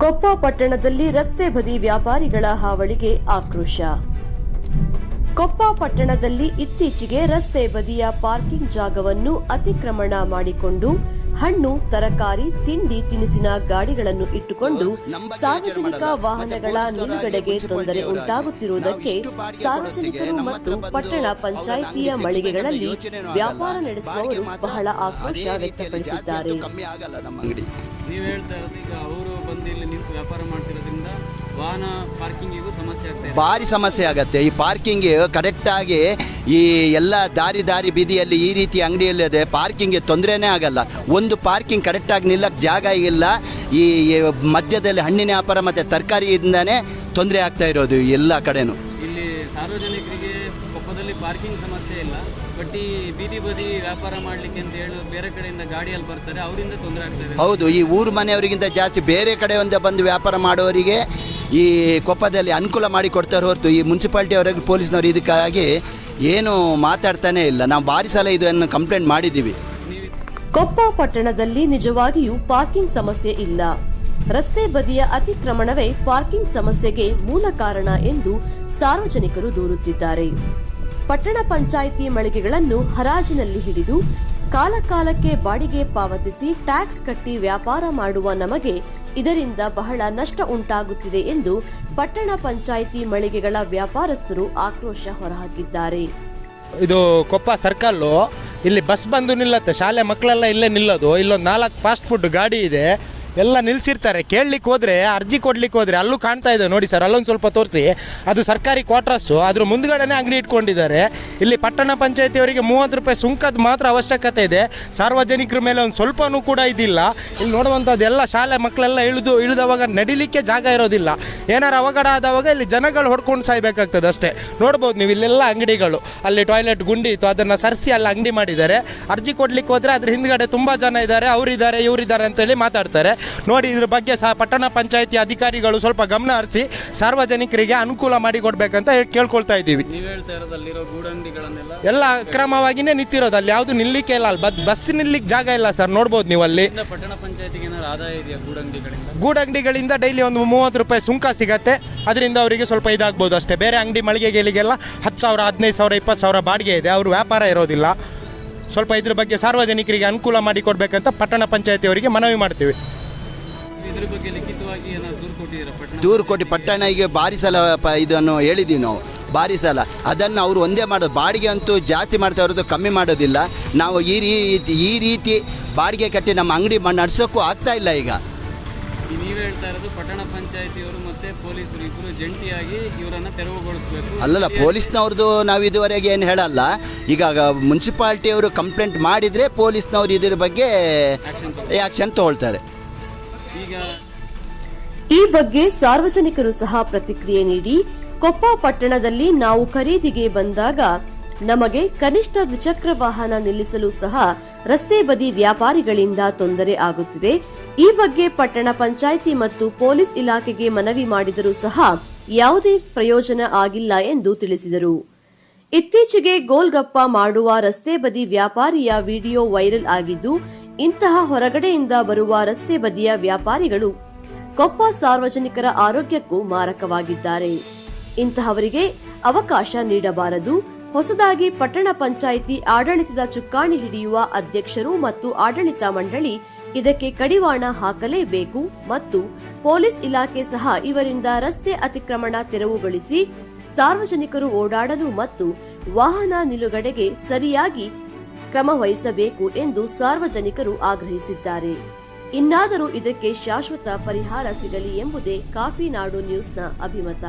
ಕೊಪ್ಪ ಪಟ್ಟಣದಲ್ಲಿ ರಸ್ತೆ ಬದಿ ವ್ಯಾಪಾರಿಗಳ ಹಾವಳಿಗೆ ಆಕ್ರೋಶ. ಕೊಪ್ಪ ಪಟ್ಟಣದಲ್ಲಿ ಇತ್ತೀಚೆಗೆ ರಸ್ತೆ ಬದಿಯ ಪಾರ್ಕಿಂಗ್ ಜಾಗವನ್ನು ಅತಿಕ್ರಮಣ ಮಾಡಿಕೊಂಡು ಹಣ್ಣು ತರಕಾರಿ ತಿಂಡಿ ತಿನಿಸಿನ ಗಾಡಿಗಳನ್ನು ಇಟ್ಟುಕೊಂಡು ಸಾರ್ವಜನಿಕ ವಾಹನಗಳ ನಿಲುಗಡೆಗೆ ತೊಂದರೆ ಉಂಟಾಗುತ್ತಿರುವುದಕ್ಕೆ ಸಾರ್ವಜನಿಕರು ಮತ್ತು ಪಟ್ಟಣ ಪಂಚಾಯಿತಿಯ ಮಳಿಗೆಗಳಲ್ಲಿ ವ್ಯಾಪಾರ ನಡೆಸುವವರು ಬಹಳ ಆಕ್ರೋಶ ವ್ಯಕ್ತಪಡಿಸಿದ್ದಾರೆ. ಬಂದು ಇಲ್ಲಿ ನಿಂತು ವ್ಯಾಪಾರ ಮಾಡ್ತಿರೋದ್ರಿಂದ ವಾಹನ ಪಾರ್ಕಿಂಗಿಗೂ ಸಮಸ್ಯೆ ಭಾರಿ ಸಮಸ್ಯೆ ಆಗತ್ತೆ. ಈ ಪಾರ್ಕಿಂಗ್ ಕರೆಕ್ಟಾಗಿ ಈ ಎಲ್ಲ ದಾರಿ ದಾರಿ ಬೀದಿಯಲ್ಲಿ ಈ ರೀತಿ ಅಂಗಡಿಯಲ್ಲಿ ಪಾರ್ಕಿಂಗ್ಗೆ ತೊಂದರೆನೇ ಆಗಲ್ಲ. ಒಂದು ಪಾರ್ಕಿಂಗ್ ಕರೆಕ್ಟಾಗಿ ನಿಲ್ಲಕ್ಕೆ ಜಾಗ ಇಲ್ಲ. ಈ ಈ ಮಧ್ಯದಲ್ಲಿ ಹಣ್ಣಿನ ವ್ಯಾಪಾರ ಮತ್ತು ತರಕಾರಿಯಿಂದನೇ ತೊಂದರೆ ಆಗ್ತಾ ಇರೋದು ಎಲ್ಲ ಕಡೆನೂ. ಇಲ್ಲಿ ಸಾರ್ವಜನಿಕರಿಗೆ ಕೊಪ್ಪದಲ್ಲಿ ಪಾರ್ಕಿಂಗ್ ಸಮಸ್ಯೆ ಇಲ್ಲ. ಬಟ್ ಈ ಬೀದಿ ಬದಿ ವ್ಯಾಪಾರ ಮಾಡ್ಲಿಕ್ಕೆ ಅಂತ ಹೇಳಿ ಬೇರೆ ಕಡೆಯಿಂದ ಗಾಡಿಯಲ್ಲಿ ಬರ್ತಾರೆ ಅವರಿಂದ ತೊಂದರೆ ಆಗ್ತದೆ ಹೌದು ಈ ಊರು ಮನೆಯವರಿಗಿಂತ ಜಾಸ್ತಿ ಬೇರೆ ಕಡೆಯಿಂದ ಬಂದು ವ್ಯಾಪಾರ ಮಾಡುವವರಿಗೆ ಈ ಕೊಪ್ಪದಲ್ಲಿ ಅನುಕೂಲ ಮಾಡಿ ಕೊಡ್ತಾರೆ ಹೊರತು ಈ ಮುನ್ಸಿಪಾಲ್ಟಿ ಅವರಿಗೆ ಪೊಲೀಸ್ನವರು ಇದಕ್ಕಾಗಿ ಏನು ಮಾತಾಡ್ತಾನೆ ಇಲ್ಲ. ನಾವು ಭಾರಿ ಸಲ ಇದನ್ನು ಕಂಪ್ಲೇಂಟ್ ಮಾಡಿದ್ದೀವಿ. ಕೊಪ್ಪ ಪಟ್ಟಣದಲ್ಲಿ ನಿಜವಾಗಿಯೂ ಪಾರ್ಕಿಂಗ್ ಸಮಸ್ಯೆ ಇಲ್ಲ. ರಸ್ತೆ ಬದಿಯ ಅತಿಕ್ರಮಣವೇ ಪಾರ್ಕಿಂಗ್ ಸಮಸ್ಯೆಗೆ ಮೂಲ ಕಾರಣ ಎಂದು ಸಾರ್ವಜನಿಕರು ದೂರುತ್ತಿದ್ದಾರೆ. ಪಟ್ಟಣ ಪಂಚಾಯಿತಿ ಮಳಿಗೆಗಳನ್ನು ಹರಾಜಿನಲ್ಲಿ ಹಿಡಿದು ಕಾಲಕಾಲಕ್ಕೆ ಬಾಡಿಗೆ ಪಾವತಿಸಿ ಟ್ಯಾಕ್ಸ್ ಕಟ್ಟಿ ವ್ಯಾಪಾರ ಮಾಡುವ ನಮಗೆ ಇದರಿಂದ ಬಹಳ ನಷ್ಟ ಉಂಟಾಗುತ್ತಿದೆ ಎಂದು ಪಟ್ಟಣ ಪಂಚಾಯಿತಿ ಮಳಿಗೆಗಳ ವ್ಯಾಪಾರಸ್ಥರು ಆಕ್ರೋಶ ಹೊರಹಾಕಿದ್ದಾರೆ. ಇದು ಕೊಪ್ಪ ಸರ್ಕಲ್ಲು. ಇಲ್ಲಿ ಬಸ್ ಬಂದು ನಿಲ್ಲತ್ತೆ. ಶಾಲೆ ಮಕ್ಕಳೆಲ್ಲ ಇಲ್ಲೇ ನಿಲ್ಲೋದು. ಇಲ್ಲೊಂದು ನಾಲ್ಕು ಫಾಸ್ಟ್ ಫುಡ್ ಗಾಡಿ ಇದೆ. ಎಲ್ಲ ನಿಲ್ಲಿಸಿರ್ತಾರೆ ಕೇಳಲಿಕ್ಕೆ ಹೋದರೆ, ಅರ್ಜಿ ಕೊಡ್ಲಿಕ್ಕೆ ಹೋದರೆ, ಅಲ್ಲೂ ಕಾಣ್ತಾ ಇದೆ ನೋಡಿ ಸರ್, ಅಲ್ಲೊಂದು ಸ್ವಲ್ಪ ತೋರಿಸಿ. ಅದು ಸರ್ಕಾರಿ ಕ್ವಾರ್ಟರ್ಸು ಅದ್ರ ಮುಂದ್ಗಡೆನೇ ಅಂಗಡಿ ಇಟ್ಕೊಂಡಿದ್ದಾರೆ. ಇಲ್ಲಿ ಪಟ್ಟಣ ಪಂಚಾಯತಿಯವರಿಗೆ ಮೂವತ್ತು ರೂಪಾಯಿ ಸುಂಕದ ಮಾತ್ರ ಅವಶ್ಯಕತೆ ಇದೆ. ಸಾರ್ವಜನಿಕರ ಮೇಲೆ ಒಂದು ಸ್ವಲ್ಪನೂ ಕೂಡ ಇದಿಲ್ಲ. ಇಲ್ಲಿ ನೋಡುವಂಥದ್ದು ಎಲ್ಲ ಶಾಲೆ ಮಕ್ಕಳೆಲ್ಲ ಇಳಿದು, ಇಳಿದವಾಗ ನಡಿಲಿಕ್ಕೆ ಜಾಗ ಇರೋದಿಲ್ಲ. ಏನಾರು ಅವಘಡ ಆದವಾಗ ಇಲ್ಲಿ ಜನಗಳು ಹೊಡ್ಕೊಂಡು ಸಾಯ್ಬೇಕಾಗ್ತದೆ ಅಷ್ಟೇ. ನೋಡ್ಬೋದು ನೀವು ಇಲ್ಲೆಲ್ಲ ಅಂಗಡಿಗಳು. ಅಲ್ಲಿ ಟಾಯ್ಲೆಟ್ ಗುಂಡಿ ಇತ್ತು, ಅದನ್ನು ಸರಿಸಿ ಅಲ್ಲಿ ಅಂಗಡಿ ಮಾಡಿದ್ದಾರೆ. ಅರ್ಜಿ ಕೊಡ್ಲಿಕ್ಕೆ ಹೋದರೆ ಅದ್ರ ಹಿಂದ್ಗಡೆ ತುಂಬ ಜನ ಇದ್ದಾರೆ, ಅವರಿದ್ದಾರೆ, ಇವರಿದ್ದಾರೆ ಅಂತೇಳಿ ಮಾತಾಡ್ತಾರೆ. ನೋಡಿ ಇದ್ರ ಬಗ್ಗೆ ಸಹ ಪಟ್ಟಣ ಪಂಚಾಯತಿ ಅಧಿಕಾರಿಗಳು ಸ್ವಲ್ಪ ಗಮನ ಹರಿಸಿ ಸಾರ್ವಜನಿಕರಿಗೆ ಅನುಕೂಲ ಮಾಡಿ ಕೊಡ್ಬೇಕಂತ ಹೇಳಿ ಕೇಳ್ಕೊಳ್ತಾ ಇದ್ದೀವಿ. ಎಲ್ಲ ಅಕ್ರಮವಾಗಿನೇ ನಿಂತಿರೋದು ಅಲ್ಲಿ ಯಾವುದು ನಿಲ್ಲಿಕ್ಕೆ ಇಲ್ಲ. ಅಲ್ಲಿ ಬಸ್ ನಿಲ್ಲಿಕ್ಕೆ ಜಾಗ ಇಲ್ಲ ಸರ್ ನೋಡ್ಬೋದು ನೀವು ಅಲ್ಲಿ ಗೂಡಂಗಡಿಗಳಿಂದ ಡೈಲಿ ಒಂದು ಮೂವತ್ತು ರೂಪಾಯಿ ಸುಂಕ ಸಿಗತ್ತೆ. ಅದರಿಂದ ಅವರಿಗೆ ಸ್ವಲ್ಪ ಇದಾಗ್ಬೋದು ಅಷ್ಟೇ. ಬೇರೆ ಅಂಗಡಿ ಮಳಿಗೆಗಳಿಗೆಲ್ಲ ಹತ್ತು ಸಾವಿರ ಹದಿನೈದು ಸಾವಿರ ಇಪ್ಪತ್ತು ಸಾವಿರ ಬಾಡಿಗೆ ಇದೆ. ಅವರು ವ್ಯಾಪಾರ ಇರೋದಿಲ್ಲ. ಸ್ವಲ್ಪ ಇದ್ರ ಬಗ್ಗೆ ಸಾರ್ವಜನಿಕರಿಗೆ ಅನುಕೂಲ ಮಾಡಿ ಕೊಡ್ಬೇಕಂತ ಪಟ್ಟಣ ಪಂಚಾಯತಿಯವರಿಗೆ ಮನವಿ ಮಾಡ್ತೀವಿ. ಇದ್ರ ಬಗ್ಗೆ ಲಿಖಿತವಾಗಿ ಏನಾದ್ರು ದೂರು ಕೊಟ್ಟಿದ್ದೀರಾ ಪಟ್ಟಣ? ದೂರು ಕೊಟ್ಟು ಪಟ್ಟಣಿಗೆ ಭಾರಿ ಸಲ ಪ ಇದನ್ನು ಹೇಳಿದ್ದೀವಿ ನಾವು. ಭಾರಿ ಸಲ. ಅದನ್ನು ಅವರು ಒಂದೇ ಮಾಡೋದು ಬಾಡಿಗೆ ಅಂತೂ ಜಾಸ್ತಿ ಮಾಡ್ತಾ ಇರೋದು ಕಮ್ಮಿ ಮಾಡೋದಿಲ್ಲ. ನಾವು ಈ ರೀತಿ ಈ ರೀತಿ ಬಾಡಿಗೆ ಕಟ್ಟಿ ನಮ್ಮ ಅಂಗಡಿ ನಡೆಸೋಕ್ಕೂ ಆಗ್ತಾ ಇಲ್ಲ ಈಗ. ಈ ನೀವು ಹೇಳ್ತಾ ಇರೋದು ಪಟ್ಟಣ ಪಂಚಾಯತಿಯವರು ಮತ್ತೆ ಪೊಲೀಸರು ಇಬ್ಬರು ಜಂಟಿಯಾಗಿ ಇವರನ್ನ ತೆರವುಗೊಳಿಸಬೇಕು. ಅಲ್ಲಲ್ಲ ಪೊಲೀಸ್ನವ್ರದ್ದು ನಾವು ಇದುವರೆಗೆ ಏನು ಹೇಳಲ್ಲ. ಈಗ ಮುನ್ಸಿಪಾಲ್ಟಿಯವರು ಕಂಪ್ಲೇಂಟ್ ಮಾಡಿದರೆ ಪೊಲೀಸ್ನವ್ರು ಇದ್ರ ಬಗ್ಗೆ ಆ್ಯಕ್ಷನ್ ತಗೊಳ್ತಾರೆ. ಈ ಬಗ್ಗೆ ಸಾರ್ವಜನಿಕರು ಸಹ ಪ್ರತಿಕ್ರಿಯೆ ನೀಡಿ, ಕೊಪ್ಪ ಪಟ್ಟಣದಲ್ಲಿ ನಾವು ಖರೀದಿಗೆ ಬಂದಾಗ ನಮಗೆ ಕನಿಷ್ಠ ದ್ವಿಚಕ್ರ ವಾಹನ ನಿಲ್ಲಿಸಲು ಸಹ ರಸ್ತೆ ಬದಿ ವ್ಯಾಪಾರಿಗಳಿಂದ ತೊಂದರೆ ಆಗುತ್ತಿದೆ. ಈ ಬಗ್ಗೆ ಪಟ್ಟಣ ಪಂಚಾಯಿತಿ ಮತ್ತು ಪೊಲೀಸ್ ಇಲಾಖೆಗೆ ಮನವಿ ಮಾಡಿದರೂ ಸಹ ಯಾವುದೇ ಪ್ರಯೋಜನ ಆಗಿಲ್ಲ ಎಂದು ತಿಳಿಸಿದರು. ಇತ್ತೀಚೆಗೆ ಗೋಲ್ಗಪ್ಪ ಮಾಡುವ ರಸ್ತೆ ಬದಿ ವ್ಯಾಪಾರಿಯ ವಿಡಿಯೋ ವೈರಲ್ ಆಗಿದ್ದು ಇಂತಹ ಹೊರಗಡೆಯಿಂದ ಬರುವ ರಸ್ತೆ ಬದಿಯ ವ್ಯಾಪಾರಿಗಳು ಕೊಪ್ಪ ಸಾರ್ವಜನಿಕರ ಆರೋಗ್ಯಕ್ಕೂ ಮಾರಕವಾಗಿದ್ದಾರೆ. ಇಂತಹವರಿಗೆ ಅವಕಾಶ ನೀಡಬಾರದು. ಹೊಸದಾಗಿ ಪಟ್ಟಣ ಪಂಚಾಯಿತಿ ಆಡಳಿತದ ಚುಕ್ಕಾಣಿ ಹಿಡಿಯುವ ಅಧ್ಯಕ್ಷರು ಮತ್ತು ಆಡಳಿತ ಮಂಡಳಿ ಇದಕ್ಕೆ ಕಡಿವಾಣ ಹಾಕಲೇಬೇಕು ಮತ್ತು ಪೊಲೀಸ್ ಇಲಾಖೆ ಸಹ ಇವರಿಂದ ರಸ್ತೆ ಅತಿಕ್ರಮಣ ತೆರವುಗೊಳಿಸಿ ಸಾರ್ವಜನಿಕರು ಓಡಾಡಲು ಮತ್ತು ವಾಹನ ನಿಲುಗಡೆಗೆ ಸರಿಯಾಗಿ ಕ್ರಮ ವಹಿಸಬೇಕು ಎಂದು ಸಾರ್ವಜನಿಕರು ಆಗ್ರಹಿಸಿದ್ದಾರೆ. ಇನ್ನಾದರೂ ಇದಕ್ಕೆ ಶಾಶ್ವತ ಪರಿಹಾರ ಸಿಗಲಿ ಎಂಬುದೇ ಕಾಫಿ ನಾಡು ನ್ಯೂಸ್ನ ಅಭಿಮತ.